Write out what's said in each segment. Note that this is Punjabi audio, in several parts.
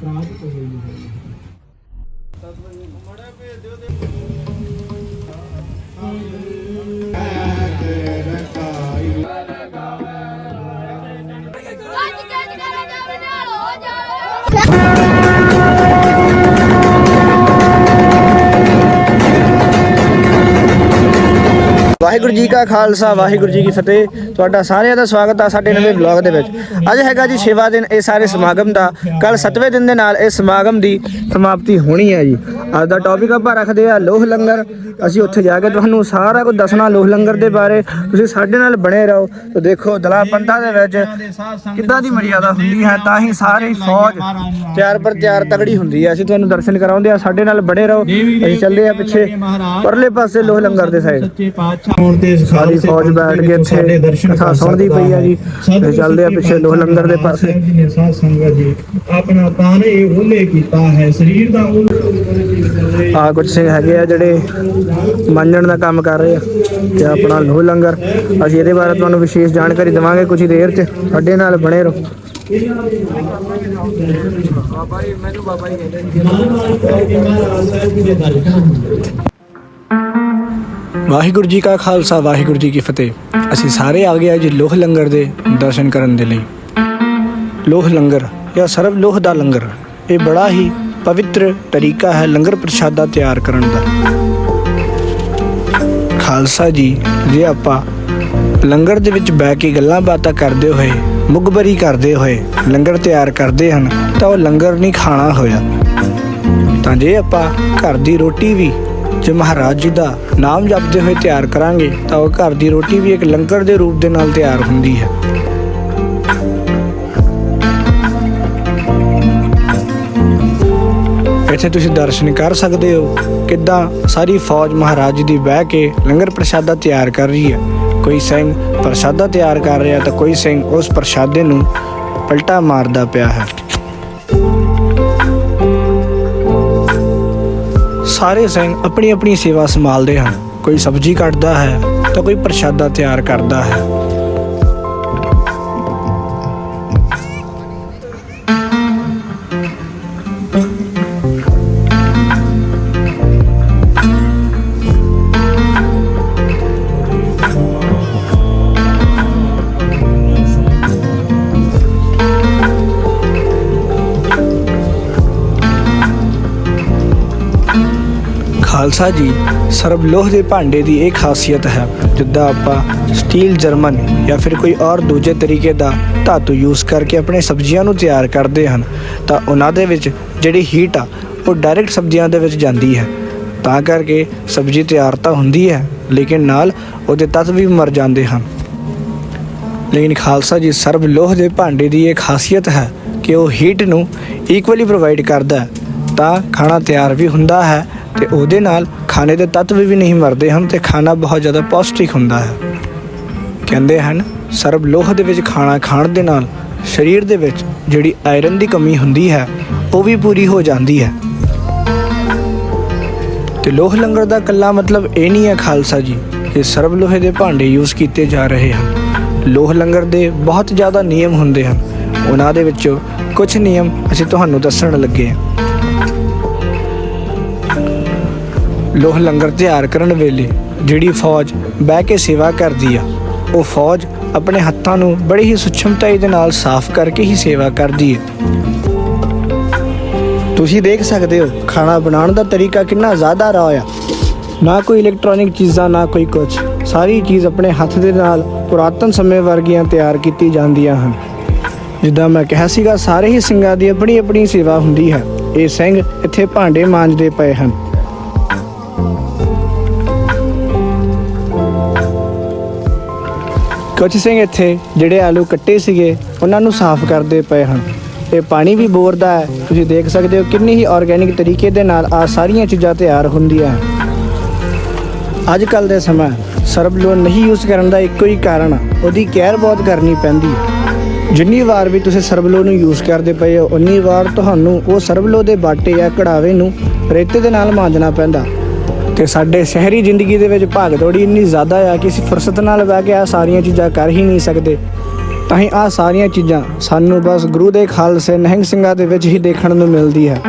ਪ੍ਰਾਪਤ ਹੋਈ ਹੈ ਵਾਹਿਗੁਰੂ ਜੀ ਕਾ ਖਾਲਸਾ, ਵਾਹਿਗੁਰੂ ਜੀ ਕੀ ਫਤਿਹ। ਤੁਹਾਡਾ ਸਾਰਿਆਂ ਦਾ ਸਵਾਗਤ ਆ ਸਾਡੇ ਨਵੇਂ ਵਲੌਗ ਦੇ ਵਿੱਚ। ਅੱਜ ਹੈਗਾ ਜੀ ਸੇਵਾ ਦਿਨ ਇਹ ਸਾਰੇ ਸਮਾਗਮ ਦਾ। ਕੱਲ 7ਵੇਂ ਦਿਨ ਦੇ ਨਾਲ ਇਹ ਸਮਾਗਮ ਦੀ ਸਮਾਪਤੀ ਹੋਣੀ ਹੈ ਜੀ। ਅੱਜ ਦਾ ਟੌਪਿਕ ਆਪਾਂ ਰੱਖਦੇ ਆ ਲੋਹ ਲੰਗਰ। ਅਸੀਂ ਉੱਥੇ ਜਾ ਕੇ ਤੁਹਾਨੂੰ ਸਾਰਾ ਕੁਝ ਦੱਸਣਾ ਲੋਹ ਲੰਗਰ ਦੇ ਬਾਰੇ। ਤੁਸੀਂ ਸਾਡੇ ਨਾਲ ਬਣੇ ਰਹੋ। ਤੇ ਦੇਖੋ ਦਲਾ ਪੰਥਾ ਦੇ ਵਿੱਚ ਕਿੱਦਾਂ ਦੀ ਮਰਿਆਦਾ ਹੁੰਦੀ ਹੈ, ਤਾਂ ਹੀ ਸਾਰੀ ਫੌਜ ਤਿਆਰ ਪਰ ਤਿਆਰ ਤਗੜੀ ਹੁੰਦੀ ਹੈ ਅਸੀਂ ਤੁਹਾਨੂੰ ਦਰਸ਼ਨ ਕਰਾਉਂਦੇ ਆ, ਸਾਡੇ ਨਾਲ ਬਣੇ ਰਹੋ। ਅਸੀਂ ਚੱਲਦੇ ਆ ਪਿੱਛੇ ਪਰਲੇ ਪਾਸੇ ਲੋਹ ਲੰਗਰ ਦੇ ਸਾਈਡ ਹੋਣ ਤੇ ਸਾਰੀ ਫੌਜ ਬੈਠ ਕੇ ਇੱਥੇ ਕਰ ਸੁਣਦੀ ਪਈ ਆ ਜੀ। ਤੇ ਚੱਲਦੇ ਆ ਪਿੱਛੇ ਲੋਹ ਲੰਗਰ ਦੇ ਪਾਸੇ। ਸਾਹਿਬ ਜੀ ਨੇ ਸਾਧ ਸੰਗਤ ਜੀ ਆਪਣਾ ਤਨ ਇਹ ਉਹਲੇ ਕੀਤਾ ਹੈ। ਸਰੀਰ ਦਾ ਉਹਲੇ ਆ ਕੁਝ ਸਿੰਘ ਹੈਗੇ ਆ ਜਿਹੜੇ ਮੰਨਣ ਦਾ ਕੰਮ ਕਰ ਰਹੇ ਆ ਤੇ ਆਪਣਾ ਲੋਹ ਲੰਗਰ। ਅਸੀਂ ਇਹਦੇ ਬਾਰੇ ਤੁਹਾਨੂੰ ਵਿਸ਼ੇਸ਼ ਜਾਣਕਾਰੀ ਦੇਵਾਂਗੇ ਕੁਝ ਦੇਰ 'ਚ। ਸਾਡੇ ਨਾਲ ਬਣੇ ਰਹੋ। ਬਾਬਾ ਜੀ ਮੈਨੂੰ ਬਾਬਾ ਜੀ ਕਹਿੰਦੇ ਮਹਾਰਾਜ ਵਾਹਿਗੁਰੂ ਜੀ ਕਾ ਖਾਲਸਾ, ਵਾਹਿਗੁਰੂ ਜੀ ਕੀ ਫਤਿਹ। ਅਸੀਂ ਸਾਰੇ ਆ ਗਏ ਆ ਜੀ ਲੋਹ ਲੰਗਰ ਦੇ ਦਰਸ਼ਨ ਕਰਨ ਦੇ ਲਈ। ਲੋਹ ਲੰਗਰ ਜਾਂ ਸਰਬ ਲੋਹ ਦਾ ਲੰਗਰ, ਇਹ ਬੜਾ ਹੀ ਪਵਿੱਤਰ ਤਰੀਕਾ ਹੈ ਲੰਗਰ ਪ੍ਰਸ਼ਾਦਾ ਤਿਆਰ ਕਰਨ ਦਾ। ਖਾਲਸਾ ਜੀ, ਜੇ ਆਪਾਂ ਲੰਗਰ ਦੇ ਵਿੱਚ ਬਹਿ ਕੇ ਗੱਲਾਂ ਬਾਤਾਂ ਕਰਦੇ ਹੋਏ ਮੁਗਬਰੀ ਕਰਦੇ ਹੋਏ ਲੰਗਰ ਤਿਆਰ ਕਰਦੇ ਹਨ, ਤਾਂ ਉਹ ਲੰਗਰ ਨਹੀਂ ਖਾਣਾ ਹੋਇਆ। ਤਾਂ ਜੇ ਆਪਾਂ ਘਰ ਦੀ ਰੋਟੀ ਵੀ ਜੇ ਮਹਾਰਾਜ ਜੀ ਦਾ ਨਾਮ ਜਪਦੇ ਹੋਏ ਤਿਆਰ ਕਰਾਂਗੇ, ਤਾਂ ਉਹ ਘਰ ਦੀ ਰੋਟੀ ਵੀ ਇੱਕ ਲੰਗਰ ਦੇ ਰੂਪ ਦੇ ਨਾਲ ਤਿਆਰ ਹੁੰਦੀ ਹੈ। ਇੱਥੇ ਤੁਸੀਂ ਦਰਸ਼ਨ ਕਰ ਸਕਦੇ ਹੋ ਕਿੱਦਾਂ ਸਾਰੀ ਫੌਜ ਮਹਾਰਾਜ ਜੀ ਦੀ ਬਹਿ ਕੇ ਲੰਗਰ ਪ੍ਰਸ਼ਾਦਾ ਤਿਆਰ ਕਰ ਰਹੀ ਹੈ। ਕੋਈ ਸਿੰਘ ਪ੍ਰਸ਼ਾਦਾ ਤਿਆਰ ਕਰ ਰਿਹਾ ਤਾਂ ਕੋਈ ਸਿੰਘ ਉਸ ਪ੍ਰਸ਼ਾਦੇ ਨੂੰ ਪਲਟਾ ਮਾਰਦਾ ਪਿਆ ਹੈ। ਸਾਰੇ ਸਿੰਘ ਆਪਣੀ ਆਪਣੀ ਸੇਵਾ ਸੰਭਾਲਦੇ ਹਨ। ਕੋਈ ਸਬਜ਼ੀ ਕੱਟਦਾ ਹੈ ਤਾਂ ਕੋਈ ਪ੍ਰਸ਼ਾਦਾ ਤਿਆਰ ਕਰਦਾ ਹੈ। ਖਾਲਸਾ ਜੀ, ਸਰਬ ਲੋਹ ਦੇ ਭਾਂਡੇ ਦੀ ਇਹ ਖਾਸੀਅਤ ਹੈ, ਜਿੱਦਾਂ ਆਪਾਂ ਸਟੀਲ ਜਰਮਨ ਜਾਂ ਫਿਰ ਕੋਈ ਔਰ ਦੂਜੇ ਤਰੀਕੇ ਦਾ ਧਾਤੂ ਯੂਜ਼ ਕਰਕੇ ਆਪਣੇ ਸਬਜ਼ੀਆਂ ਨੂੰ ਤਿਆਰ ਕਰਦੇ ਹਨ, ਤਾਂ ਉਹਨਾਂ ਦੇ ਵਿੱਚ ਜਿਹੜੀ ਹੀਟ ਆ, ਉਹ ਡਾਇਰੈਕਟ ਸਬਜ਼ੀਆਂ ਦੇ ਵਿੱਚ ਜਾਂਦੀ ਹੈ। ਤਾਂ ਕਰਕੇ ਸਬਜ਼ੀ ਤਿਆਰ ਤਾਂ ਹੁੰਦੀ ਹੈ, ਲੇਕਿਨ ਨਾਲ ਉਹਦੇ ਤੱਤ ਵੀ ਮਰ ਜਾਂਦੇ ਹਨ। ਲੇਕਿਨ ਖਾਲਸਾ ਜੀ, ਸਰਬ ਲੋਹ ਦੇ ਭਾਂਡੇ ਦੀ ਇਹ ਖਾਸੀਅਤ ਹੈ ਕਿ ਉਹ ਹੀਟ ਨੂੰ ਇਕੁਅਲੀ ਪ੍ਰੋਵਾਈਡ ਕਰਦਾ ਹੈ, ਤਾਂ ਖਾਣਾ ਤਿਆਰ ਵੀ ਹੁੰਦਾ ਹੈ ਤੇ ਉਹਦੇ ਨਾਲ ਖਾਣੇ ਦੇ ਤੱਤ ਵੀ ਨਹੀਂ ਮਰਦੇ ਹਨ ਤੇ ਖਾਣਾ ਬਹੁਤ ਜ਼ਿਆਦਾ ਪੌਸ਼ਟਿਕ ਹੁੰਦਾ ਹੈ। ਕਹਿੰਦੇ ਹਨ, ਸਰਬ ਲੋਹ ਦੇ ਵਿੱਚ ਖਾਣਾ ਖਾਣ ਦੇ ਨਾਲ ਸਰੀਰ ਦੇ ਵਿੱਚ ਜਿਹੜੀ ਆਇਰਨ ਦੀ ਕਮੀ ਹੁੰਦੀ ਹੈ, ਉਹ ਵੀ ਪੂਰੀ ਹੋ ਜਾਂਦੀ ਹੈ। ਤੇ ਲੋਹ ਲੰਗਰ ਦਾ ਕੱਲਾ ਮਤਲਬ ਇਹ ਨਹੀਂ ਹੈ ਖਾਲਸਾ ਜੀ, ਕਿ ਸਰਬ ਲੋਹੇ ਦੇ ਭਾਂਡੇ ਯੂਜ਼ ਕੀਤੇ ਜਾ ਰਹੇ ਹਨ। ਲੋਹ ਲੰਗਰ ਦੇ ਬਹੁਤ ਜ਼ਿਆਦਾ ਨਿਯਮ ਹੁੰਦੇ ਹਨ। ਉਹਨਾਂ ਦੇ ਵਿੱਚੋਂ ਕੁਝ ਨਿਯਮ ਅਸੀਂ ਤੁਹਾਨੂੰ ਦੱਸਣ ਲੱਗੇ ਹਾਂ। ਲੋਹ ਲੰਗਰ ਤਿਆਰ ਕਰਨ ਵੇਲੇ ਜਿਹੜੀ ਫੌਜ ਬਹਿ ਕੇ ਸੇਵਾ ਕਰਦੀ ਆ, ਉਹ ਫੌਜ ਆਪਣੇ ਹੱਥਾਂ ਨੂੰ ਬੜੀ ਹੀ ਸੁਚਮਤਾਈ ਦੇ ਨਾਲ ਸਾਫ਼ ਕਰਕੇ ਹੀ ਸੇਵਾ ਕਰਦੀ ਹੈ ਤੁਸੀਂ ਦੇਖ ਸਕਦੇ ਹੋ, ਖਾਣਾ ਬਣਾਉਣ ਦਾ ਤਰੀਕਾ ਕਿੰਨਾ ਜ਼ਿਆਦਾ ਰਾ ਆ। ਨਾ ਕੋਈ ਇਲੈਕਟ੍ਰੋਨਿਕ ਚੀਜ਼ਾਂ, ਨਾ ਕੋਈ ਕੁਝ ਸਾਰੀ ਚੀਜ਼ ਆਪਣੇ ਹੱਥ ਦੇ ਨਾਲ ਪੁਰਾਤਨ ਸਮੇਂ ਵਰਗੀਆਂ ਤਿਆਰ ਕੀਤੀ ਜਾਂਦੀਆਂ ਹਨ। ਜਿੱਦਾਂ ਮੈਂ ਕਿਹਾ ਸੀਗਾ, ਸਾਰੇ ਹੀ ਸਿੰਘਾਂ ਦੀ ਆਪਣੀ ਆਪਣੀ ਸੇਵਾ ਹੁੰਦੀ ਹੈ। ਇਹ ਸਿੰਘ ਇੱਥੇ ਭਾਂਡੇ ਮਾਂਜਦੇ ਪਏ ਹਨ। ਕੁਝ ਸਿੰਘ ਇੱਥੇ ਜਿਹੜੇ ਆਲੂ ਕੱਟੇ ਸੀਗੇ, ਉਹਨਾਂ ਨੂੰ ਸਾਫ਼ ਕਰਦੇ ਪਏ ਹਨ। ਇਹ ਪਾਣੀ ਵੀ ਬੋਰ ਦਾ ਹੈ। ਤੁਸੀਂ ਦੇਖ ਸਕਦੇ ਹੋ ਕਿੰਨੀ ਹੀ ਆਰਗੇਨਿਕ ਤਰੀਕੇ ਦੇ ਨਾਲ ਆ ਸਾਰੀਆਂ ਚੀਜ਼ਾਂ ਤਿਆਰ ਹੁੰਦੀਆਂ ਅੱਜ ਕੱਲ ਦੇ ਸਮਾਂ ਸਰਬਲੋਨ ਨਹੀਂ ਯੂਜ਼ ਕਰਨ ਦਾ ਇੱਕੋ ਹੀ ਕਾਰਨ ਉਹਦੀ ਕੇਅਰ ਬਹੁਤ ਕਰਨੀ ਪੈਂਦੀ ਹੈ ਜਿੰਨੀ ਵਾਰ ਵੀ ਤੁਸੀਂ ਸਰਬਲੋ ਨੂੰ ਯੂਜ਼ ਕਰਦੇ ਪਏ ਹੋ ਉਨੀ ਵਾਰ ਤੁਹਾਨੂੰ ਉਹ ਸਰਬਲੋ ਦੇ ਬਾਟੇ ਜਾਂ ਕੜਾਵੇ ਨੂੰ ਰੇਤੇ ਦੇ ਨਾਲ ਮਾਂਜਣਾ ਪੈਂਦਾ। ਤੇ ਸਾਡੇ ਸ਼ਹਿਰੀ ਜ਼ਿੰਦਗੀ ਦੇ ਵਿੱਚ ਭਾਗ ਦੌੜੀ ਇੰਨੀ ਜ਼ਿਆਦਾ ਆ ਕਿ ਅਸੀਂ ਫੁਰਸਤ ਨਾਲ ਬਹਿ ਕੇ ਆ ਸਾਰੀਆਂ ਚੀਜ਼ਾਂ ਕਰ ਹੀ ਨਹੀਂ ਸਕਦੇ। ਤਾਂ ਹੀ ਆ ਸਾਰੀਆਂ ਚੀਜ਼ਾਂ ਸਾਨੂੰ ਬਸ ਗੁਰੂ ਦੇ ਖਾਲਸੇ ਨਿਹੰਗ ਸਿੰਘਾਂ ਦੇ ਵਿੱਚ ਹੀ ਦੇਖਣ ਨੂੰ ਮਿਲਦੀ ਹੈ।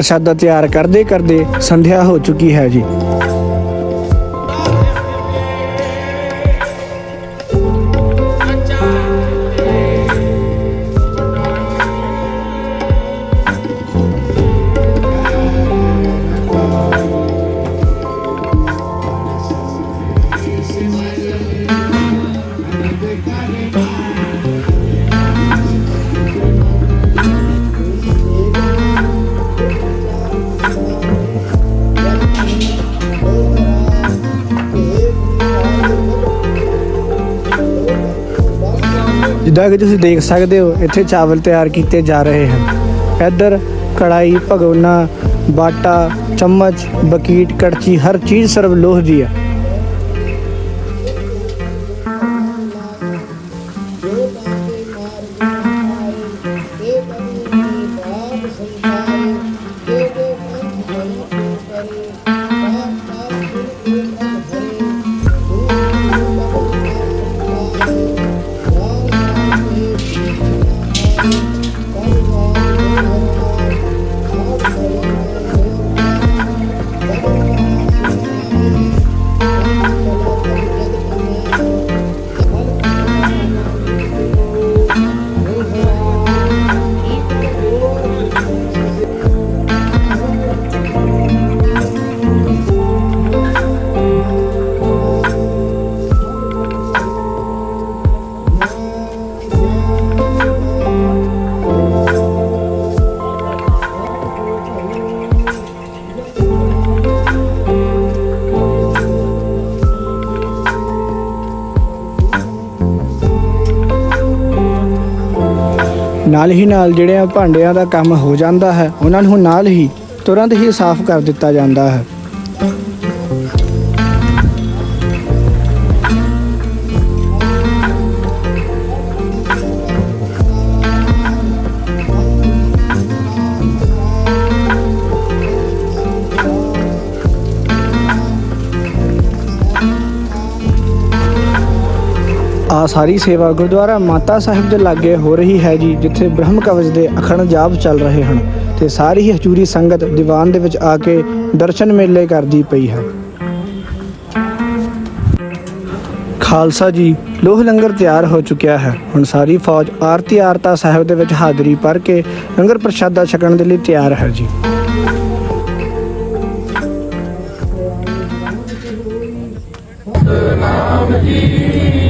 ਪ੍ਰਸ਼ਾਦਾ ਤਿਆਰ ਕਰਦੇ ਕਰਦੇ ਸੰਧਿਆ ਹੋ ਚੁੱਕੀ ਹੈ ਜੀ। ਜਿੱਦਾਂ ਕਿ ਤੁਸੀਂ ਦੇਖ ਸਕਦੇ ਹੋ, ਇੱਥੇ ਚਾਵਲ ਤਿਆਰ ਕੀਤੇ ਜਾ ਰਹੇ ਹਨ। ਇੱਧਰ ਕੜਾਈ ਭਗੋਨਾ, ਬਾਟਾ, ਚਮਚ, ਬਕੀਟ ਕੜਚੀ ਹਰ ਚੀਜ਼ ਸਰਵ ਲੋਹ ਦੀ ਹੈ ਨਾਲ ਹੀ ਨਾਲ ਜਿਹੜੇ ਭਾਂਡਿਆਂ ਦਾ ਕੰਮ ਹੋ ਜਾਂਦਾ ਹੈ, ਉਹਨਾਂ ਨੂੰ ਨਾਲ ਹੀ ਤੁਰੰਤ ਹੀ ਸਾਫ਼ ਕਰ ਦਿੱਤਾ ਜਾਂਦਾ ਹੈ। ਸਾਰੀ ਸੇਵਾ ਗੁਰਦੁਆਰਾ ਮਾਤਾ ਸਾਹਿਬ ਦੇ ਲਾਗੇ ਹੋ ਰਹੀ ਹੈ ਜੀ, ਜਿੱਥੇ ਬ੍ਰਹਮ ਕਵਚ ਦੇ ਅਖੰਡ ਜਾਪ ਚੱਲ ਰਹੇ ਹਨ ਤੇ ਸਾਰੀ ਹੀ ਹਜੂਰੀ ਸੰਗਤ ਦੀਵਾਨ ਦੇ ਵਿੱਚ ਆ ਕੇ ਦਰਸ਼ਨ ਮੇਲੇ ਕਰਦੀ ਪਈ ਹੈ। ਖਾਲਸਾ ਜੀ, ਲੋਹ ਲੰਗਰ ਤਿਆਰ ਹੋ ਚੁੱਕਿਆ ਹੈ। ਹੁਣ ਸਾਰੀ ਫੌਜ ਆਰਤੀ ਆਰਤਾ ਸਾਹਿਬ ਦੇ ਵਿੱਚ ਹਾਜ਼ਰੀ ਭਰ ਕੇ ਲੰਗਰ ਪ੍ਰਸ਼ਾਦਾ ਛਕਣ ਦੇ ਲਈ ਤਿਆਰ ਹੈ ਜੀ। ਵਾਹਿਗੁਰੂ ਵਾਹਿਗੁਰੂ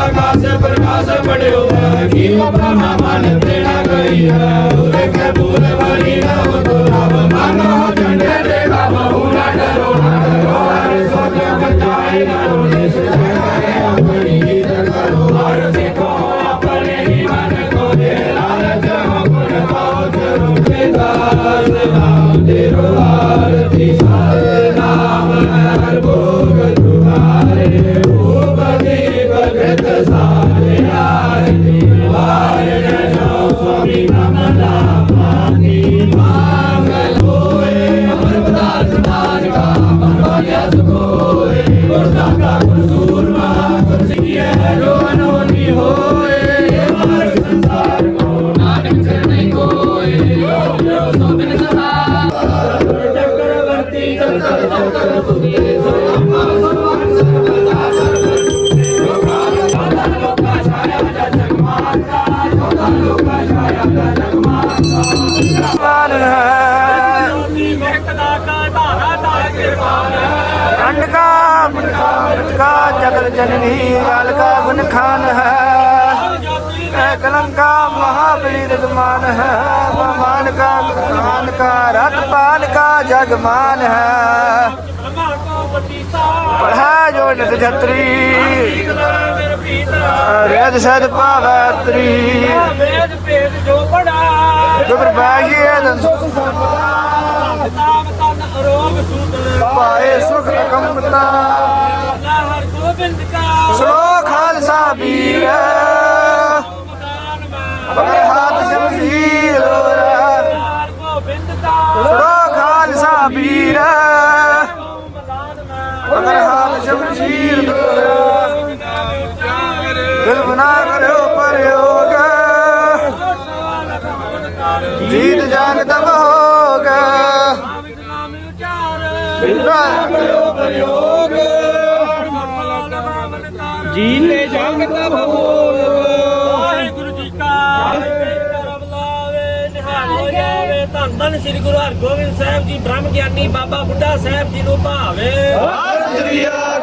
ਆਕਾਸ਼ ਪ੍ਰਕਾਸ਼ ਪੜਿਓ। ਕੀ ਮਨ ਤੇਰਾ ਗਈ ਹੈ। ਰੰਡ ਕਾ ਮਟਕਾ ਜਗਤ ਜਨਨੀ ਗਲ ਕਾ ਗੁਣ ਖਾਨ ਹੈ। ਇਹ ਕਲੰਕਾ ਮਹਾਬਲੀ ਰਜਮਾਨ ਹੈ। ਮਹਾਨ ਕਾ ਗੁਰਮਾਨ ਕਾ ਰਤਪਾਲ ਕਾ ਜਗਮਾਨ ਹੈ। ਪੜਾ ਜੋ ਨਿਤ ਜਤਰੀ। ਰੇਦ ਸਦ ਪਾਵਤਰੀ ਵੇਦ ਭੇਦ ਜੋ ਪੜਾ ਗੁਰ ਬਾਗੀ ਅਨੰਦ ਸੁਖ ਸੰਪਦਾ ਰੋਗ ਸੂਤਰ ਪਾਏ ਸੁਖ ਅਕੰਮਤਾ ਹਰ ਗੋਬਿੰਦ ਕਾ ਸੁਣੋ ਖਾਲਸਾ ਵੀਰ ਬੜੇ ਹੱਥ ਜਮਸੀਰ ਹਰ ਗੋਬਿੰਦ ਦਾ ਸੁਣੋ ਖਾਲਸਾ ਵੀਰ ਬੜੇ ਹੱਥ ਜਮਸੀਰ ਸ੍ਰੀ ਗੁਰੂ ਹਰਗੋਬਿੰਦ ਸਾਹਿਬ ਜੀ ਬ੍ਰਹਮ ਗਿਆਨੀ ਬਾਬਾ ਬੁੱਢਾ ਸਾਹਿਬ ਜੀ ਨੂੰ ਭਾਵੇ। ਸਤਿ